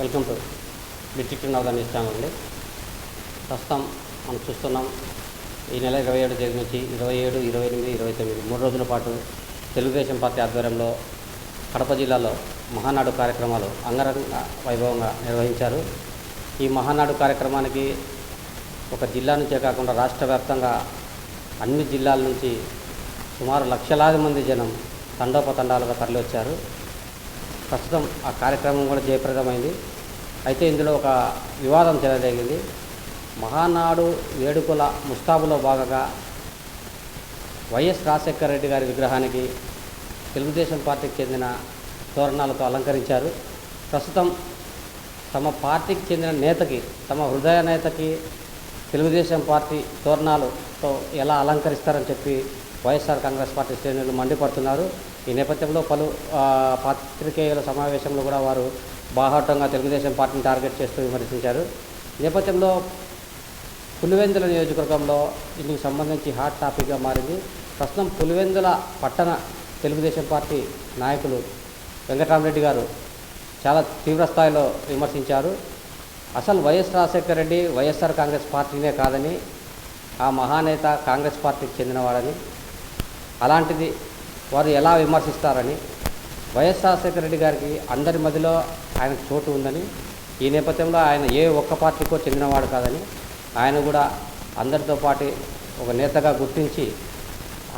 Welcome to district నవదాన్ని news అండి. ప్రస్తుతం మనం చూస్తున్నాం ఈ నెల ఇరవై ఏడు తేదీ నుంచి ఇరవై ఏడు ఇరవై ఎనిమిది ఇరవై తొమ్మిది మూడు రోజుల పాటు తెలుగుదేశం పార్టీ ఆధ్వర్యంలో కడప జిల్లాలో మహానాడు కార్యక్రమాలు అంగరంగ వైభవంగా నిర్వహించారు. ఈ మహానాడు కార్యక్రమానికి ఒక జిల్లా నుంచే కాకుండా రాష్ట్ర వ్యాప్తంగా అన్ని జిల్లాల నుంచి సుమారు లక్షలాది మంది జనం తండోపతండాలుగా తరలివచ్చారు. ప్రస్తుతం ఆ కార్యక్రమం కూడా జయప్రదమైంది. అయితే ఇందులో ఒక వివాదం చెలరేగింది. మహానాడు వేడుకల ముస్తాబులో భాగంగా వైఎస్ రాజశేఖర రెడ్డి గారి విగ్రహానికి తెలుగుదేశం పార్టీకి చెందిన తోరణాలతో అలంకరించారు. ప్రస్తుతం తమ పార్టీకి చెందిన నేతకి తమ హృదయ నేతకి తెలుగుదేశం పార్టీ తోరణాలతో ఎలా అలంకరిస్తారని చెప్పి వైఎస్ఆర్ కాంగ్రెస్ పార్టీ శ్రేణులు మండిపడుతున్నారు. ఈ నేపథ్యంలో పలు పాత్రికేయుల సమావేశంలో కూడా వారు బాహాటంగా తెలుగుదేశం పార్టీని టార్గెట్ చేస్తూ విమర్శించారు. నేపథ్యంలో పులివెందుల నియోజకవర్గంలో ఇందుకు సంబంధించి హాట్ టాపిక్గా మారింది. ప్రస్తుతం పులివెందుల పట్టణ తెలుగుదేశం పార్టీ నాయకులు వెంకటరామరెడ్డి గారు చాలా తీవ్ర స్థాయిలో విమర్శించారు. అసలు YS Rajasekhara Reddy YSR Congress పార్టీనే కాదని ఆ మహానేత కాంగ్రెస్ పార్టీకి చెందినవాడని అలాంటిది వారు ఎలా విమర్శిస్తారని వైఎస్ రాజశేఖర రెడ్డి గారికి అందరి మధ్యలో ఆయన చోటు ఉందని ఈ నేపథ్యంలో ఆయన ఏ ఒక్క పార్టీకో చెందినవాడు కాదని ఆయన కూడా అందరితో పాటు ఒక నేతగా గుర్తించి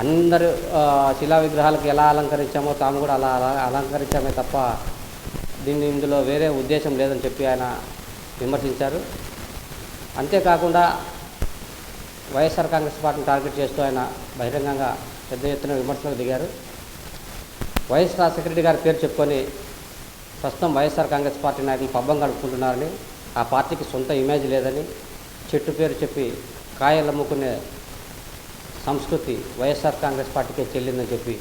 అందరు శిలా విగ్రహాలకు ఎలా అలంకరించామో తాము కూడా అలా అలా అలంకరించామే తప్ప దీన్ని ఇందులో వేరే ఉద్దేశం లేదని చెప్పి ఆయన విమర్శించారు. అంతేకాకుండా వైఎస్ఆర్ కాంగ్రెస్ పార్టీని టార్గెట్ చేస్తూ ఆయన బహిరంగంగా పెద్ద ఎత్తున విమర్శలకు దిగారు. వైఎస్ రాజశేఖర గారి పేరు చెప్పుకొని ప్రస్తుతం వైఎస్ఆర్ కాంగ్రెస్ పార్టీ నాయకులు పబ్బం గడుపుకుంటున్నారని ఆ పార్టీకి సొంత ఇమేజ్ లేదని చెట్టు పేరు చెప్పి కాయలు అమ్ముకునే సంస్కృతి వైఎస్ఆర్ కాంగ్రెస్ పార్టీకే చెల్లిందని చెప్పి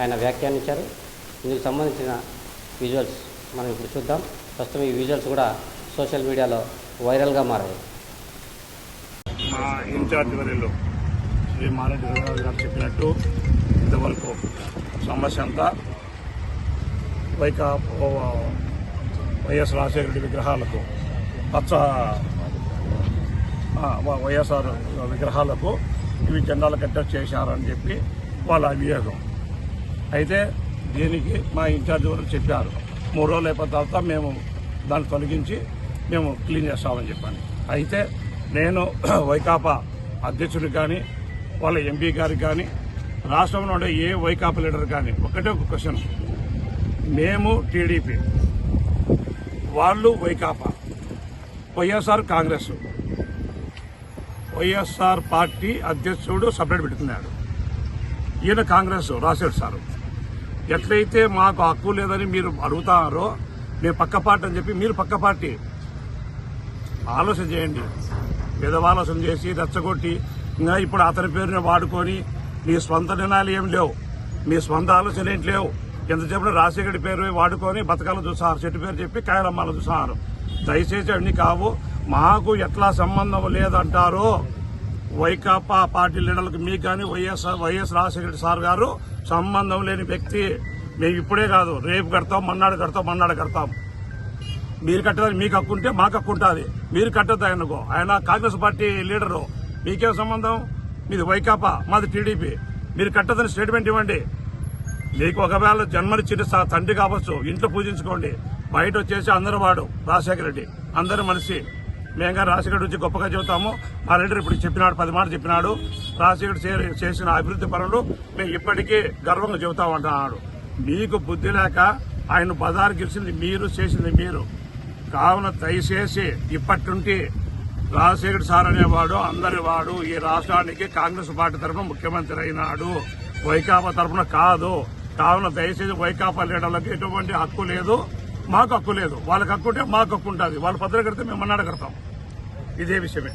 ఆయన వ్యాఖ్యానించారు. ఇందుకు సంబంధించిన విజువల్స్ మనం ఇప్పుడు చూద్దాం. ప్రస్తుతం ఈ విజువల్స్ కూడా సోషల్ మీడియాలో వైరల్గా మారాయి. మా ఇన్ఛార్జ్ వరిలో శ్రీ మారెడ్డి రఘునాథ్ గారు చెప్పినట్టు ఇంతవరకు సమస్య అంతా వైకా వైఎస్ రాజశేఖర రెడ్డి విగ్రహాలకు పచ్చ వైఎస్ఆర్ విగ్రహాలకు ఇవి జెండాలు కట్టడి చేశారని చెప్పి వాళ్ళ అభియోగం. అయితే దీనికి మా ఇన్ఛార్జ్ వారు చెప్పారు. మూడు రోజులు అయిపోయిన తర్వాత మేము దాన్ని తొలగించి మేము క్లీన్ చేస్తామని చెప్పాను. అయితే నేను వైకాపా అధ్యక్షుడికి కానీ వాళ్ళ ఎంపీ గారికి కానీ రాష్ట్రంలో ఉండే ఏ వైకాపా లీడర్ కానీ ఒకటే ఒక క్వశ్చన్. మేము టీడీపీ. వాళ్ళు Vaikapa. YSR Congress. YSR party అధ్యక్షుడు సపరేట్ పెడుతున్నాడు ఈయన కాంగ్రెస్ రాసేడు సారు. ఎట్లయితే మాకు హక్కు లేదని మీరు అడుగుతారో మేము పక్క పార్టీ అని చెప్పి మీరు పక్క పార్టీ. ఆలోచన చేయండి. ఆలోచన చేసి రెచ్చగొట్టి ఇంకా ఇప్పుడు అతని పేరుని వాడుకొని నీ స్వంత నినాలు ఏం లేవు. మీ స్వంత ఆలోచన ఏంటి లేవు. ఎంతసేపు రాజశేఖరి పేరు వాడుకొని బతకాలు చూసారు చెట్టు పేరు చెప్పి కాయలమ్మాలను చూసారు దయచేసి అన్ని కావు. మాకు ఎట్లా సంబంధం లేదంటారో వైకాపా పార్టీ లీడర్లకు మీకు కానీ వైఎస్ వైఎస్ రాజశేఖర సార్ గారు సంబంధం లేని వ్యక్తి. మేము ఇప్పుడే కాదు. రేపు కడతాం మన్నాడు కడతాం మన్నాడు కడతాం. మీరు కట్టదని మీకు హక్కు ఉంటే మాకు హక్కు ఉంటుంది. మీరు కట్టద్దు ఆయనకు. ఆయన కాంగ్రెస్ పార్టీ లీడరు. మీకేం సంబంధం? మీది వైకాపా మాది టీడీపీ. మీరు కట్టదని స్టేట్మెంట్ ఇవ్వండి. మీకు ఒకవేళ జన్మనిచ్చిన తండ్రి కావచ్చు ఇంట్లో పూజించుకోండి. బయట వచ్చేసి అందరూ వాడు రాజశేఖర రెడ్డి. అందరూ మనిషి. మేము రాజశేఖర గురించి గొప్పగా చెబుతాము. మా లీడర్ ఇప్పుడు చెప్పినాడు పది మాట చెప్పినాడు. రాజశేఖర చేసిన అభివృద్ధి పనులు మేము ఇప్పటికీ గర్వంగా చెబుతామంటున్నాడు. మీకు బుద్ధి లేక ఆయన బజారు గెలిచింది మీరు చేసింది మీరు. కావున దయచేసి ఇప్పటి నుండి రాజశేఖర్ సార్ అనేవాడు అందరి వాడు ఈ రాష్ట్రానికి కాంగ్రెస్ పార్టీ తరఫున ముఖ్యమంత్రి అయినాడు. వైకాపా తరఫున కాదు. కావున దయచేసి వైకాపా లీడర్లకు ఎటువంటి హక్కు లేదు మాకు హక్కు లేదు. వాళ్ళకి హక్కు ఉంటే మాకు హక్కు ఉంటుంది. వాళ్ళు పత్రిక కడితే మేము అన్నాడు కడతాం. ఇదే విషయమే.